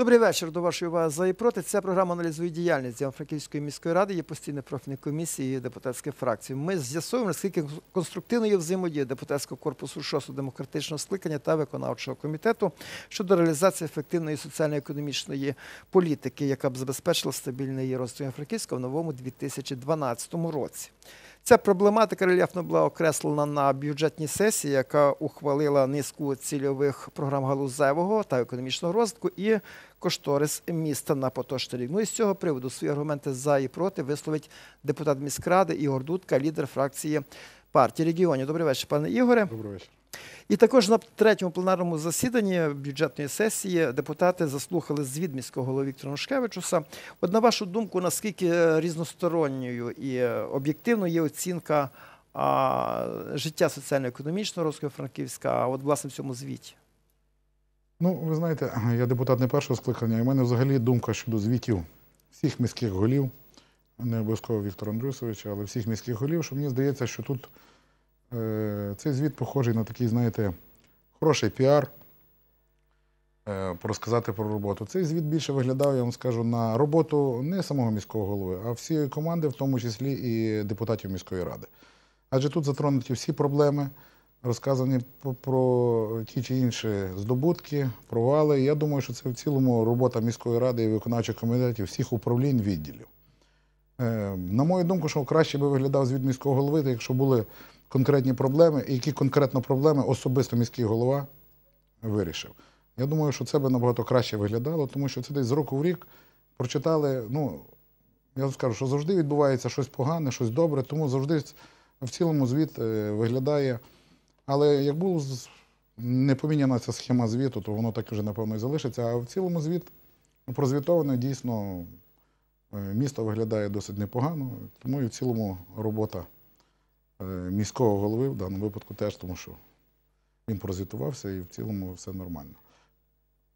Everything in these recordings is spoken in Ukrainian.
Добрий вечір. До вашої уваги за і проти. Ця програма аналізує діяльність Івано-Франківської міської ради, є постійної профільної комісії і депутатських фракцій. Ми з'ясуємо, наскільки конструктивною є взаємодія депутатського корпусу шостого демократичного скликання та виконавчого комітету щодо реалізації ефективної соціально-економічної політики, яка б забезпечила стабільний розвиток Івано-Франківська в новому 2012 році. Ця проблематика рельєфно була окреслена на бюджетній сесії, яка ухвалила низку цільових програм галузевого та економічного розвитку і кошторис міста на поточний рік. Ну і з цього приводу свої аргументи за і проти висловить депутат міськради Ігор Дудка, лідер фракції партії регіонів. Добрий вечір, пане Ігоре. Добрий вечір. І також на третьому пленарному засіданні бюджетної сесії депутати заслухали звіт міського голови Віктора Нушкевичуса. От на вашу думку, наскільки різносторонньою і об'єктивною є оцінка а, життя соціально-економічного розвитку Франківська, от власне в цьому звіті? Ну, ви знаєте, я депутат не першого скликання, і в мене взагалі думка щодо звітів всіх міських голів, не обов'язково Віктора Андрюсовича, але всіх міських голів, що мені здається, що тут цей звіт похожий на такий, знаєте, хороший піар, е, розказати про роботу. Цей звіт більше виглядав, я вам скажу, на роботу не самого міського голови, а всієї команди, в тому числі і депутатів міської ради. Адже тут затронуті всі проблеми, розказані про ті чи інші здобутки, провали. Я думаю, що це в цілому робота міської ради і виконавчих комітетів всіх управлінь відділів. Е, На мою думку, що краще би виглядав звіт міського голови, якщо були конкретні проблеми, і які конкретно проблеми особисто міський голова вирішив. Я думаю, що це би набагато краще виглядало, тому що це десь з року в рік прочитали. Ну, я скажу, що завжди відбувається щось погане, щось добре, тому завжди в цілому звіт е, виглядає. Але як була з- не поміняна ця схема звіту, то воно так вже, напевно, і залишиться. А в цілому звіт прозвітований дійсно е, місто виглядає досить непогано, тому і в цілому робота міського голови в даному випадку теж, тому що він прозвітувався і в цілому все нормально.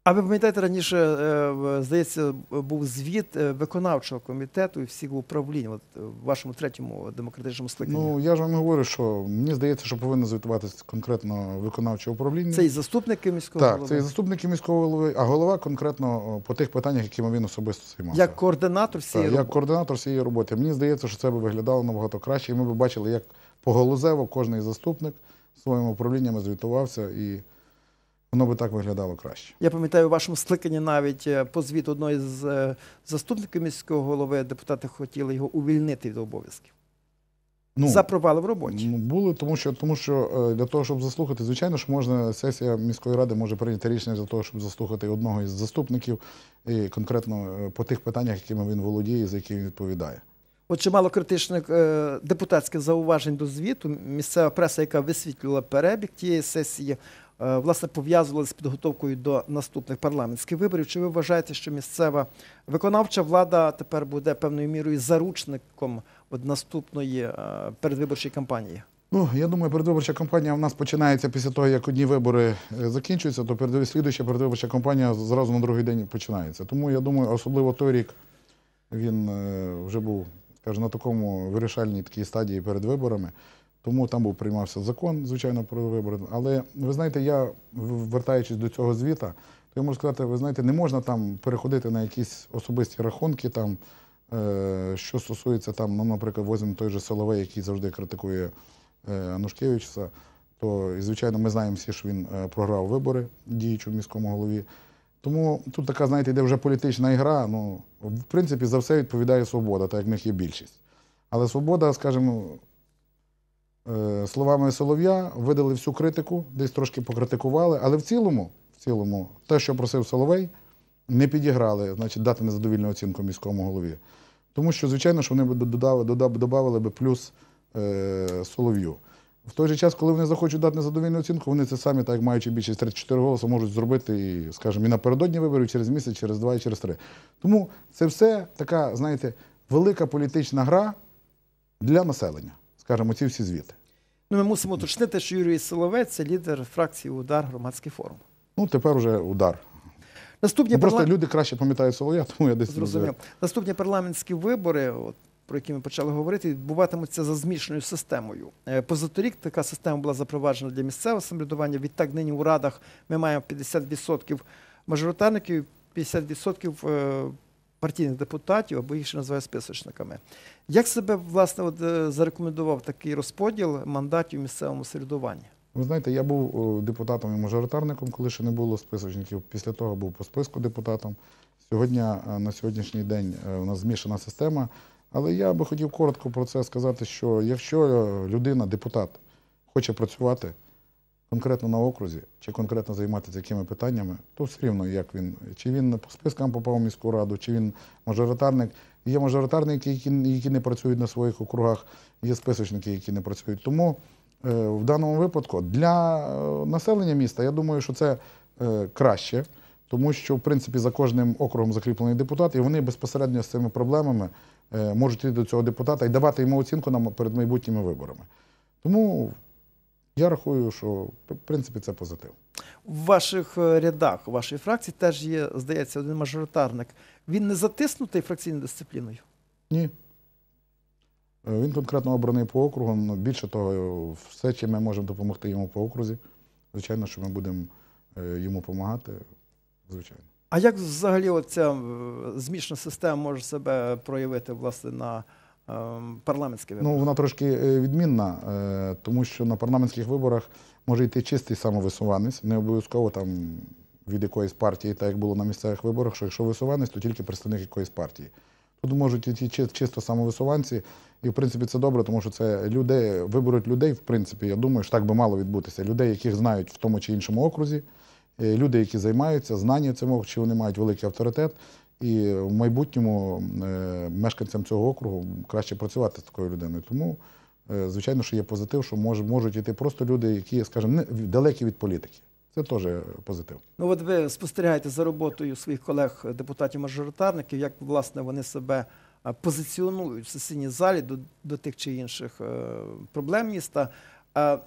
А ви пам'ятаєте, раніше, е, здається, був звіт е, виконавчого комітету і всіх управлінь от, е, в вашому третьому демократичному скликанні. Ну, я ж вам говорю, що мені здається, що повинно звітуватися конкретно виконавче управління. це і заступники міського Так, голови, це і заступники міського голови, а голова конкретно по тих питаннях, якими він особисто займався. як координатор всієї Так, як роботи. координатор всієї роботи. Мені здається, що це би виглядало набагато краще, і ми б бачили, як поголозево кожний заступник своїм управлінням звітувався, і воно би так виглядало краще. Я пам'ятаю, у вашому скликанні навіть е, по звіту одної з е, заступників міського голови депутати хотіли його увільнити від обов'язків за провали в роботі. Ну, були, тому що, тому що е, для того, щоб заслухати, звичайно ж, можна, сесія міської ради може прийняти рішення для того, щоб заслухати одного із заступників, і конкретно по тих питаннях, якими він володіє, і за які він відповідає. От чимало критичних е, депутатських зауважень до звіту. Місцева преса, яка висвітлювала перебіг тієї сесії, е, власне пов'язувала з підготовкою до наступних парламентських виборів. Чи ви вважаєте, що місцева виконавча влада тепер буде певною мірою заручником от наступної е, передвиборчої кампанії? Ну, я думаю, передвиборча кампанія в нас починається після того, як одні вибори е, закінчуються, то перед- слідуюча передвиборча кампанія зразу на другий день починається. Тому я думаю, особливо той рік він е, вже був, скажімо, на такому вирішальній такій стадії перед виборами. Тому там був приймався закон, звичайно, про вибори. Але ви знаєте, я вертаючись до цього звіта, то я можу сказати, ви знаєте, не можна там переходити на якісь особисті рахунки, там, е, що стосується там, ну, наприклад, возьмемо той же Соловей, який завжди критикує е, Анушкевича, то, і, звичайно, ми знаємо всі, що він е, програв вибори діючому міському голові. Тому тут така, знаєте, йде вже політична ігра. Ну, в принципі, за все відповідає свобода, так як в них є більшість. Але свобода, скажімо, е, словами Солов'я, видали всю критику, десь трошки покритикували, але в цілому, в цілому, те, що просив Соловей, не підіграли, значить, дати незадовільну оцінку міському голові. Тому що, звичайно, що вони б додали, додали, додали би плюс е, Солов'ю. В той же час, коли вони захочуть дати незадовільну оцінку, вони це самі, так маючи більшість 34 голоси, можуть зробити і, скажімо, і напередодні виборів, через місяць, через два і через три. Тому це все така, знаєте, велика політична гра для населення, скажімо, ці всі звіти. Ну, ми мусимо уточнити, що Юрій Соловець це лідер фракції Удар громадський форум. Ну, тепер вже удар. Наступні Ну, просто люди краще пам'ятають Солов'я, тому я десь Зрозумів. Наступні парламентські вибори, от, про які ми почали говорити, відбуватимуться за змішаною системою. Е, Позаторік така система була запроваджена для місцевого самоврядування. Відтак нині у радах ми маємо 50% мажоритарників 50% е, партійних депутатів, або їх ще називають списочниками. Як себе власне от, е, зарекомендував такий розподіл мандатів в місцевому середуванні? Ви знаєте, я був депутатом і мажоритарником, коли ще не було списочників. Після того був по списку депутатом. Сьогодні, на сьогоднішній день, у нас змішана система. Але я би хотів коротко про це сказати, що якщо людина, депутат, хоче працювати конкретно на окрузі, чи конкретно займатися якими питаннями, то все рівно, як він, чи він по спискам попав в міську раду, чи він мажоритарник. Є мажоритарники, які, які не працюють на своїх округах, є списочники, які не працюють. Тому е, в даному випадку для е, населення міста я думаю, що це е, краще, тому що в принципі за кожним округом закріплений депутат, і вони безпосередньо з цими проблемами е, можуть йти до цього депутата і давати йому оцінку на м- перед майбутніми виборами. Тому я рахую, що в принципі це позитив. В ваших е, рядах, у вашій фракції теж є, здається, один мажоритарник. Він не затиснутий фракційною дисципліною. Ні. Е, Він конкретно обраний по округу. Ну, Більше того, все, чим ми можемо допомогти йому по окрузі, звичайно, що ми будемо йому допомагати. Звичайно. А як взагалі оця е, змішана система може себе проявити власне на ем, парламентських виборах? Ну, вона трошки е, відмінна, е, тому що на парламентських виборах може йти чистий самовисуванець, не обов'язково там від якоїсь партії, так як було на місцевих виборах, що якщо висуванець, то тільки представник якоїсь партії. Тут можуть йти чи- чисто самовисуванці, і в принципі це добре, тому що це люди виберуть людей, в принципі, я думаю, що так би мало відбутися. Людей, яких знають в тому чи іншому окрузі, е, люди, які займаються, знані цим чи вони мають великий авторитет. І в майбутньому е, мешканцям цього округу краще працювати з такою людиною. Тому, е, звичайно, що є позитив, що мож, можуть йти просто люди, які, скажімо, далекі від політики. Це теж позитив. Ну, от ви спостерігаєте за роботою своїх колег депутатів-мажоритарників, як власне вони себе е, позиціонують в сесійній залі до, до тих чи інших е, проблем міста.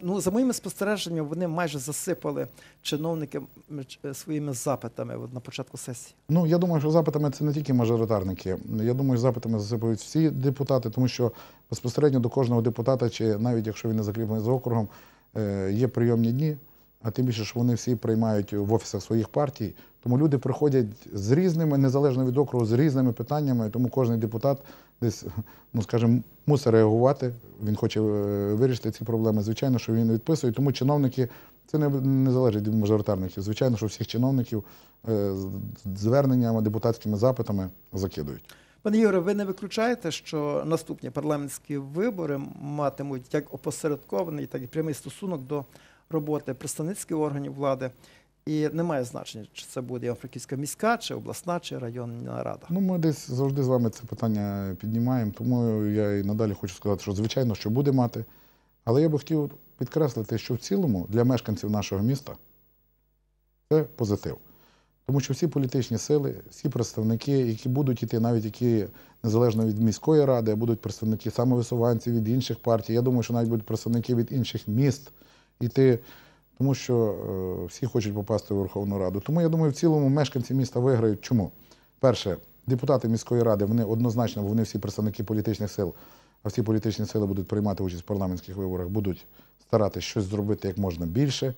Ну, за моїми спостереженнями, вони майже засипали чиновники е, своїми запитами на початку сесії. Ну, я думаю, що запитами це не тільки мажоритарники. Я думаю, запитами засипають всі депутати, тому що безпосередньо до кожного депутата, чи навіть якщо він не закріплений за округом, е, є прийомні дні, а тим більше, що вони всі приймають в офісах своїх партій. Тому люди приходять з різними, незалежно від округу, з різними питаннями. Тому кожен депутат десь, ну скажімо, мусить реагувати. Він хоче е, вирішити ці проблеми. Звичайно, що він відписує. Тому чиновники це не, не залежить від мажоритарників. Звичайно, що всіх чиновників е, з зверненнями, депутатськими запитами закидують. Пане Ігоре, ви не виключаєте, що наступні парламентські вибори матимуть як опосередкований, так і прямий стосунок до роботи представницьких органів влади. І немає значення, чи це буде Франківська міська, чи обласна, чи районна рада. Ну, ми десь завжди з вами це питання піднімаємо, тому я і надалі хочу сказати, що звичайно, що буде мати. Але я би хотів підкреслити, що в цілому для мешканців нашого міста це позитив. Тому що всі політичні сили, всі представники, які будуть іти, навіть які незалежно від міської ради, будуть представники самовисуванців від інших партій. Я думаю, що навіть будуть представники від інших міст іти, тому що е, всі хочуть попасти у Верховну Раду. Тому я думаю, в цілому мешканці міста виграють. Чому? Перше, депутати міської ради, вони однозначно, вони всі представники політичних сил, а всі політичні сили будуть приймати участь в парламентських виборах, будуть старатися щось зробити як можна більше,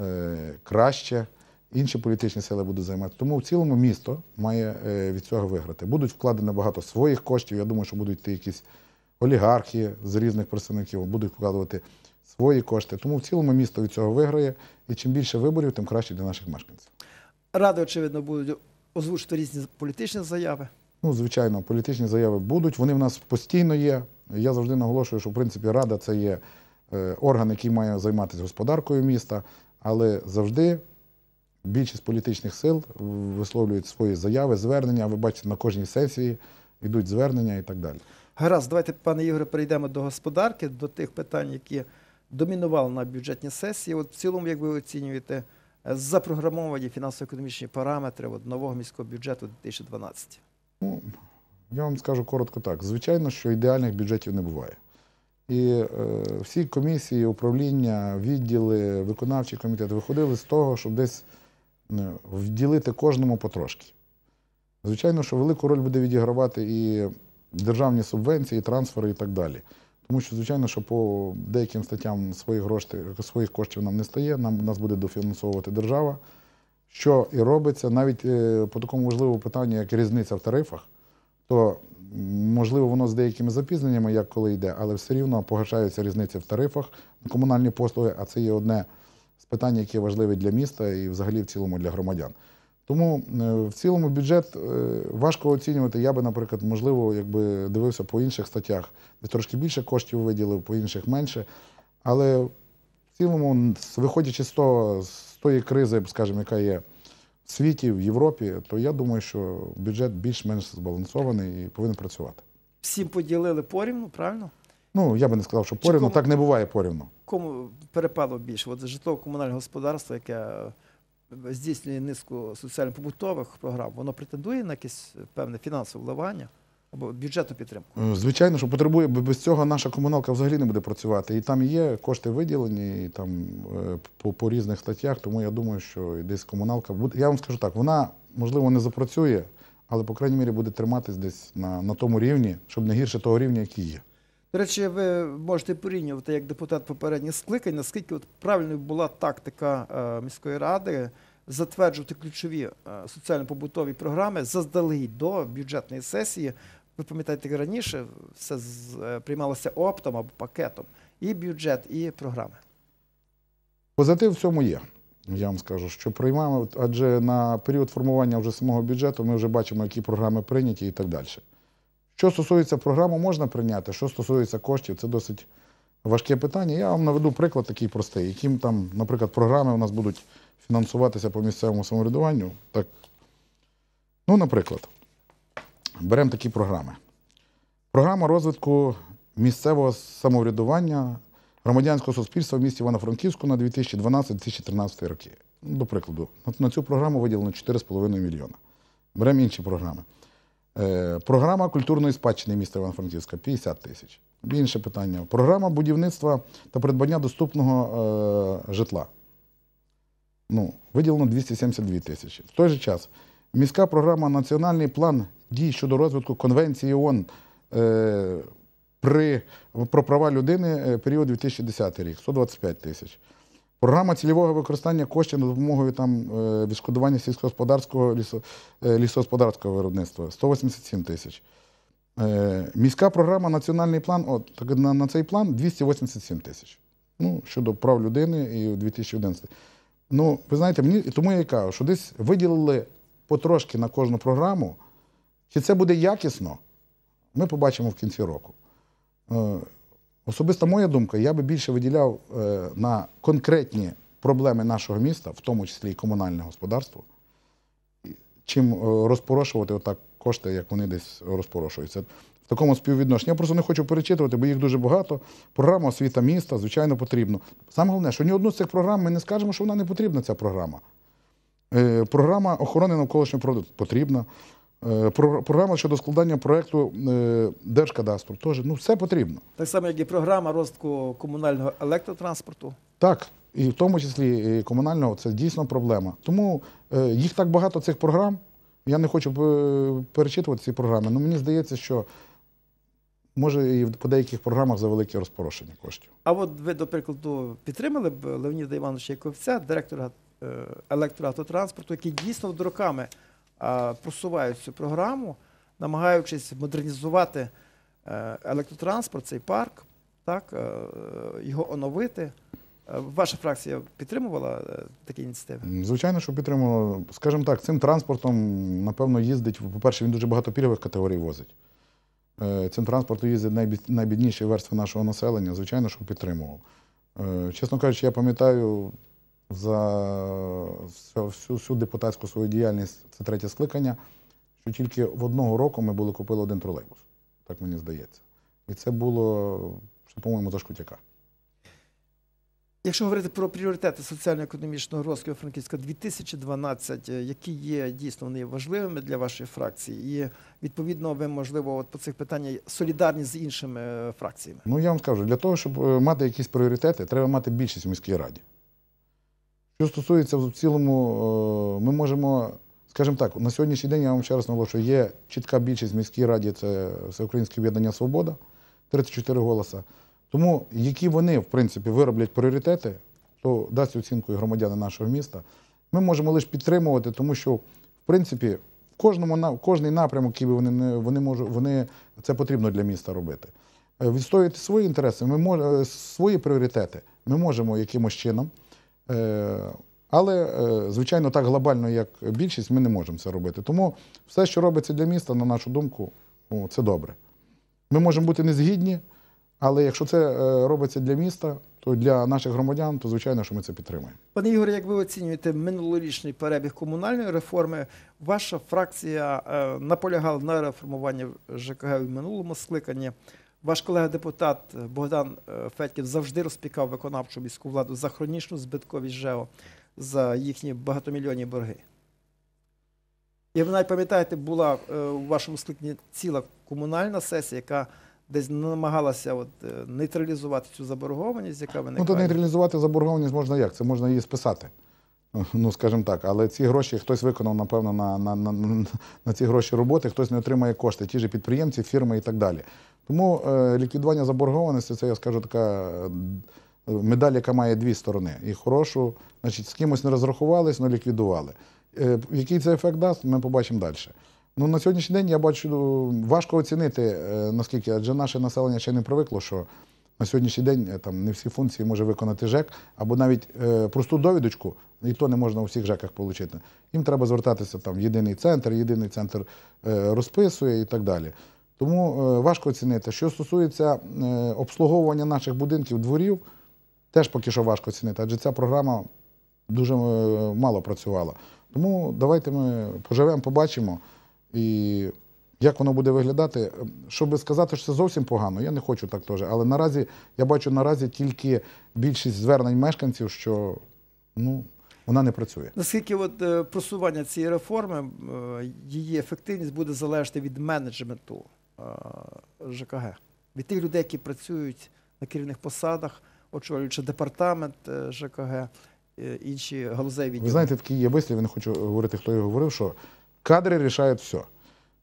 е, краще. Інші політичні сили будуть займати. Тому в цілому місто має е, від цього виграти. Будуть вкладені багато своїх коштів. Я думаю, що будуть йти якісь олігархи з різних представників, будуть вкладувати свої кошти. Тому в цілому місто від цього виграє. І чим більше виборів, тим краще для наших мешканців. Ради, очевидно, будуть озвучити різні політичні заяви. Ну, звичайно, політичні заяви будуть. Вони в нас постійно є. Я завжди наголошую, що в принципі рада це є е, орган, який має займатися господаркою міста, але завжди більшість політичних сил висловлюють свої заяви, звернення. Ви бачите, на кожній сесії йдуть звернення і так далі. Гаразд, давайте, пане Ігоре, перейдемо до господарки, до тих питань, які домінували на бюджетній сесії. От в цілому, як ви оцінюєте, е, запрограмовані фінансово-економічні параметри от, нового міського бюджету 2012? Ну, я вам скажу коротко так. Звичайно, що ідеальних бюджетів не буває. І е, всі комісії, управління, відділи, виконавчі комітети виходили з того, щоб десь е, вділити кожному потрошки. Звичайно, що велику роль буде відігравати і державні субвенції, і трансфери і так далі. Тому що, звичайно, що по деяким статтям своїх, грошей, своїх коштів нам не стає, нам, нас буде дофінансовувати держава. що і робиться, навіть е, по такому важливому питанню, як різниця в тарифах, то можливо воно з деякими запізненнями, як коли йде, але все рівно погашаються різниці в тарифах на комунальні послуги, а це є одне з питань, яке важливе для міста і взагалі в цілому для громадян. Тому е, в цілому бюджет е, важко оцінювати. Я би, наприклад, можливо, якби дивився по інших статтях, де трошки більше коштів виділив, по інших менше. Але в цілому, виходячи з того, з тої кризи, скажімо, яка є в світі, в Європі, то я думаю, що бюджет більш-менш збалансований і повинен працювати. Всім поділили порівну, правильно? Ну, я би не сказав, що порівну, кому- так не буває порівну. Кому перепало більше? От житлово-комунальне господарство, яке е, здійснює низку соціально-побутових програм, воно претендує на якесь певне фінансове вливання або бюджетну підтримку. Звичайно, що потребує, бо без цього наша комуналка взагалі не буде працювати. І там є кошти виділені і там е, по, по різних статтях, тому я думаю, що десь комуналка буде. Я вам скажу так, вона можливо не запрацює, але по крайній мірі буде триматись десь на, на тому рівні, щоб не гірше того рівня, який є. До речі, ви можете порівнювати як депутат попередніх скликань, наскільки от правильною була тактика е, міської ради затверджувати ключові е, соціально-побутові програми заздалегідь до бюджетної сесії. Ви пам'ятаєте, раніше все з- е, приймалося оптом або пакетом. І бюджет, і програми. Позитив в цьому є. Я вам скажу, що приймаємо, адже на період формування вже самого бюджету ми вже бачимо, які програми прийняті і так далі. Що стосується програми, можна прийняти. Що стосується коштів, це досить важке питання. Я вам наведу приклад такий простий, яким там, наприклад, програми у нас будуть фінансуватися по місцевому самоврядуванню. Так, ну, наприклад, беремо такі програми. Програма розвитку місцевого самоврядування громадянського суспільства в місті Івано-Франківську на 2012-2013 роки. До прикладу, на цю програму виділено 4,5 мільйона. Беремо інші програми. Е, програма культурної спадщини міста Івано-Франківська 50 тисяч. Інше питання. Програма будівництва та придбання доступного е, житла. Ну, виділено 272 тисячі. В той же час міська програма Національний план дій щодо розвитку Конвенції ООН е, про права людини період 2010 рік 125 тисяч. Програма цільового використання коштів на допомогою там, е, відшкодування сільськогосподарського лісо, е, лісогосподарського виробництва 187 тисяч. Е, Міська програма Національний план, от, так, на, на цей план 287 тисяч. Ну, щодо прав людини і 2011. Ну, ви знаєте, мені тому я і кажу, що десь виділили потрошки на кожну програму. Чи це буде якісно, ми побачимо в кінці року. Особиста моя думка, я би більше виділяв е, на конкретні проблеми нашого міста, в тому числі і комунальне господарство, чим е, розпорошувати отак кошти, як вони десь розпорошуються. В такому співвідношенні. Я просто не хочу перечитувати, бо їх дуже багато. Програма освіта міста, звичайно, потрібно. Саме головне, що ні одну з цих програм ми не скажемо, що вона не потрібна, ця програма. Е, Програма охорони навколишнього продукту потрібна. Е, про- Програма щодо складання проєкту е, Держкадастру теж. Ну, все потрібно. Так само, як і програма розвитку комунального електротранспорту. Так, і в тому числі і комунального це дійсно проблема. Тому е, їх так багато цих програм. Я не хочу перечитувати ці програми, але мені здається, що може і по деяких програмах за велике розпорошення коштів. А от ви, до прикладу, підтримали б Леоніда Івановича Яковця, директора електроавтотранспорту, який дійсно роками просувають цю програму, намагаючись модернізувати е, електротранспорт, цей парк, так, е, його оновити. Е, Ваша фракція підтримувала такі ініціативи? Звичайно, що підтримувало. Скажімо так, цим транспортом, напевно, їздить. По-перше, він дуже багато пільгових категорій возить. Цим транспортом найбід- найбідніші верстви нашого населення. Звичайно, що підтримував. Чесно кажучи, я пам'ятаю за всю- всю, депутатську свою діяльність, це третє скликання, що тільки в одного року ми були купили один тролейбус. Так мені здається. І це було, по-моєму, за Шкутяка. Якщо говорити про пріоритети соціально-економічного розвитку Франківська 2012, е, які є дійсно вони важливими для вашої фракції, і відповідно ви можливо от по цих питаннях солідарні з іншими е, фракціями. Ну, я вам скажу, для того, щоб е, мати якісь пріоритети, треба мати більшість в міській раді. Що стосується в цілому, е, ми можемо, скажімо так, на сьогоднішній день я вам ще раз наголошую, є чітка більшість в міській раді, це Всеукраїнське об'єднання Свобода, 34 голоса. Тому які вони, в принципі, вироблять пріоритети, то дасть оцінку і громадяни нашого міста. Ми можемо лише підтримувати, тому що, в принципі, в кожному в кожний напрямок, який вони не вони можуть, вони це потрібно для міста робити. Е, Відстоювати свої інтереси, ми мож, е, свої пріоритети. Ми можемо якимось чином. Е, Але, е, звичайно, так глобально, як більшість, ми не можемо це робити. Тому все, що робиться для міста, на нашу думку, це добре. Ми можемо бути не згідні, але якщо це е, робиться для міста, то для наших громадян, то звичайно, що ми це підтримуємо. Пане Ігоре, як ви оцінюєте минулорічний перебіг комунальної реформи? Ваша фракція наполягала на реформуванні ЖКГ в минулому скликанні. Ваш колега-депутат Богдан е, Федьків завжди розпікав виконавчу міську владу за хронічну збитковість ЖЕО, за їхні багатомільйонні борги. І ви навіть пам'ятаєте, була е, у вашому скликанні ціла комунальна сесія, яка десь намагалася от, е, нейтралізувати цю заборгованість, яка Ну, виникає. то нейтралізувати заборгованість можна як? Це можна її списати. Ну, скажімо так, але ці гроші хтось виконав, напевно, на, на, на, на, ці гроші роботи, хтось не отримає кошти, ті ж підприємці, фірми і так далі. Тому е, ліквідування заборгованості це, я скажу, така е, медаль, яка має дві сторони. І хорошу, значить, з кимось не розрахувались, але ліквідували. Е, який це ефект дасть, ми побачимо далі. Ну, на сьогоднішній день я бачу, ну, важко оцінити, е, наскільки, адже наше населення ще не привикло, що на сьогоднішній день е, там не всі функції може виконати ЖЕК, або навіть е, просту довідочку, і то не можна у всіх ЖЕКах отримати. Їм треба звертатися там в єдиний центр, єдиний центр е, розписує і так далі. Тому е, важко оцінити. Що стосується е, обслуговування наших будинків, дворів, теж поки що важко оцінити, адже ця програма дуже е, мало працювала. Тому давайте ми поживемо, побачимо. І як воно буде виглядати, щоб сказати, що це зовсім погано, я не хочу так теж. Але наразі я бачу наразі тільки більшість звернень мешканців, що ну, вона не працює. Наскільки от е, просування цієї реформи, е, її ефективність буде залежати від менеджменту е, ЖКГ, від тих людей, які працюють на керівних посадах, очолюючи департамент е, ЖКГ, е, інші галузеві. Ви знаєте, такий є вислів, я не хочу говорити, хто його говорив, що кадри рішають все.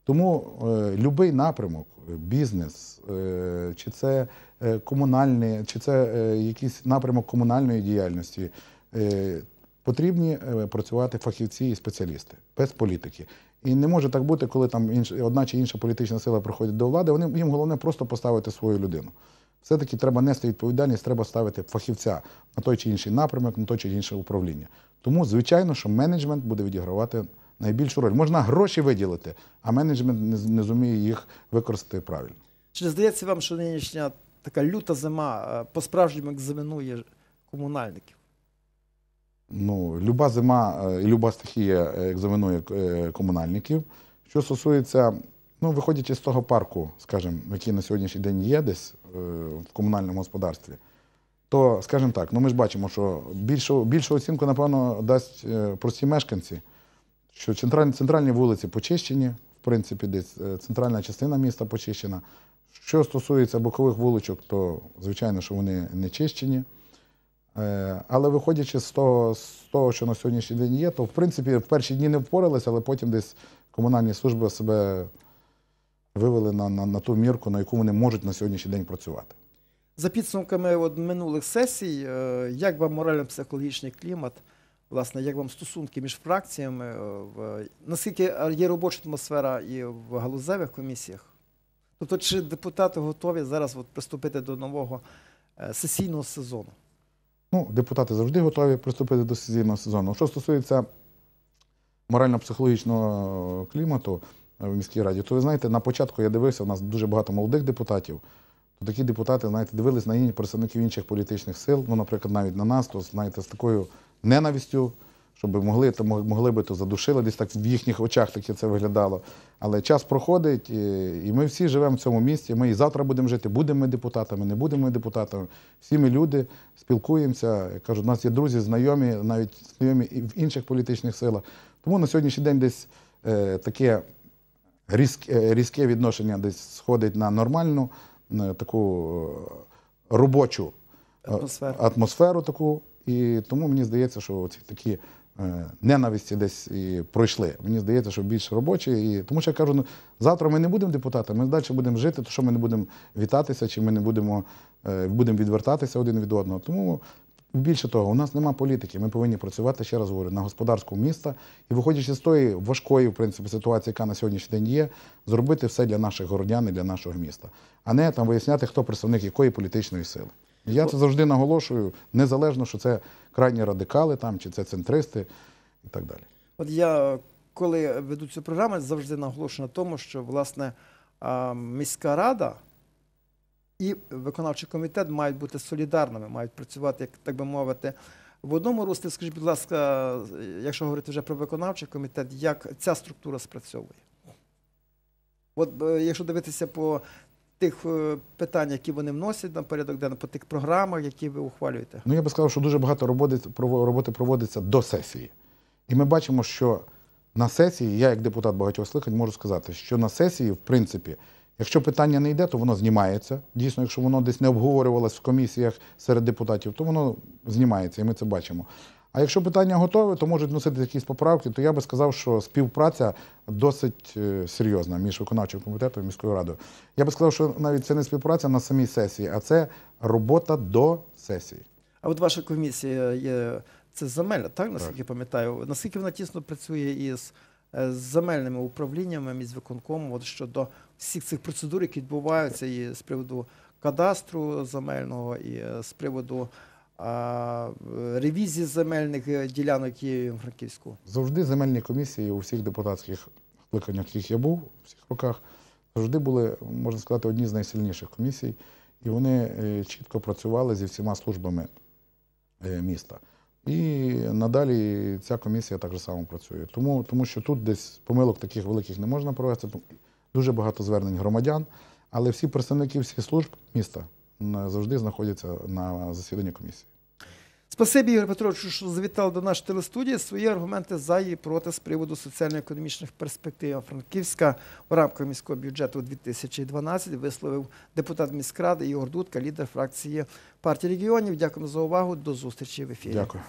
Тому е, будь-який напрямок, бізнес, е, чи це е, комунальний, чи це е, якийсь напрямок комунальної діяльності, е, потрібні е, працювати фахівці і спеціалісти, без політики. І не може так бути, коли там інш, одна чи інша політична сила приходить до влади, вони, їм головне просто поставити свою людину. Все-таки треба нести відповідальність, треба ставити фахівця на той чи інший напрямок, на той чи інше управління. Тому, звичайно, що менеджмент буде відігравати найбільшу роль. Можна гроші виділити, а менеджмент не, зуміє їх використати правильно. Чи не здається вам, що нинішня така люта зима е, по-справжньому екзаменує комунальників? Ну, люба зима е, і люба стихія е, екзаменує комунальників. Що стосується, ну, виходячи з того парку, скажімо, який на сьогоднішній день є десь в комунальному господарстві, то, скажімо так, ну ми ж бачимо, що більшу, більшу оцінку, напевно, дасть прості мешканці, що центральні, центральні вулиці почищені, в принципі, десь е, центральна частина міста почищена. Що стосується бокових вуличок, то звичайно, що вони не чищені. Е, Але виходячи з того, з того, що на сьогоднішній день є, то в принципі в перші дні не впоралися, але потім десь комунальні служби себе вивели на, на, на ту мірку, на яку вони можуть на сьогоднішній день працювати. За підсумками от минулих сесій, е, як вам морально-психологічний клімат, власне, як вам стосунки між фракціями, е, наскільки є робоча атмосфера і в галузевих комісіях? Тобто, чи депутати готові зараз от приступити до нового е, сесійного сезону? Ну, депутати завжди готові приступити до сесійного сезону. Що стосується морально-психологічного клімату е, в міській раді, то ви знаєте, на початку я дивився, у нас дуже багато молодих депутатів. То такі депутати, знаєте, дивились на інші представників інших політичних сил, ну, наприклад, навіть на нас, то знаєте, з такою ненавистю, щоб могли, то могли би то задушили, десь так в їхніх очах таке це виглядало. Але час проходить, і, ми всі живемо в цьому місті. Ми і завтра будемо жити, будемо ми депутатами, не будемо ми депутатами. Всі ми люди спілкуємося. Я кажу, у нас є друзі, знайомі, навіть знайомі і в інших політичних силах. Тому на сьогоднішній день десь е, таке різке, різке відношення десь сходить на нормальну е, таку робочу е, Атмосферу. атмосферу таку. І тому мені здається, що ці такі е, ненависті десь і пройшли. Мені здається, що більш робочі. І, тому що я кажу, ну, завтра ми не будемо депутатами, ми далі будемо жити, то що ми не будемо вітатися, чи ми не будемо, е, будемо відвертатися один від одного. Тому Більше того, у нас нема політики. Ми повинні працювати, ще раз говорю, на господарську міста і, виходячи з тої важкої, в принципі, ситуації, яка на сьогоднішній день є, зробити все для наших городян і для нашого міста, а не там виясняти, хто представник якої політичної сили. Я це завжди наголошую, незалежно, що це крайні радикали там, чи це центристи і так далі. От я, коли веду цю програму, завжди наголошую на тому, що власне міська рада і виконавчий комітет мають бути солідарними, мають працювати, як так би мовити, в одному руслі. Скажіть, будь ласка, якщо говорити вже про виконавчий комітет, як ця структура спрацьовує? От е, якщо дивитися по тих е, питань, які вони вносять на порядок денний, по тих програмах, які ви ухвалюєте. Ну, я би сказав, що дуже багато роботи, прово- проводиться до сесії. І ми бачимо, що на сесії, я як депутат багатьох скликань можу сказати, що на сесії, в принципі, якщо питання не йде, то воно знімається. Дійсно, якщо воно десь не обговорювалось в комісіях серед депутатів, то воно знімається, і ми це бачимо. А якщо питання готове, то можуть вносити якісь поправки, то я би сказав, що співпраця досить е, серйозна між виконавчим комітетом і міською радою. Я би сказав, що навіть це не співпраця на самій сесії, а це робота до сесії. А от ваша комісія є це земельна, так наскільки я пам'ятаю. Наскільки вона тісно працює із е, земельними управліннями, із виконкомом, от щодо всіх цих процедур, які відбуваються, і з приводу кадастру земельного, і е, з приводу ревізії земельних е, ділянок є в Франківську. Завжди земельні комісії у всіх депутатських скликаннях, яких я був, у всіх роках, завжди були, можна сказати, одні з найсильніших комісій, і вони е, чітко працювали зі всіма службами е, міста. І надалі ця комісія так само працює. Тому, тому що тут десь помилок таких великих не можна провести. Дуже багато звернень громадян, але всі представники всіх служб міста завжди знаходяться на засіданні комісії. Спасибі, Ігор Петровичу, що завітали до нашої телестудії. Свої аргументи за і проти з приводу соціально-економічних перспектив Франківська в рамках міського бюджету 2012 висловив депутат міськради Ігор Дудка, лідер фракції партії регіонів. Дякуємо за увагу. До зустрічі в ефірі. Дякую.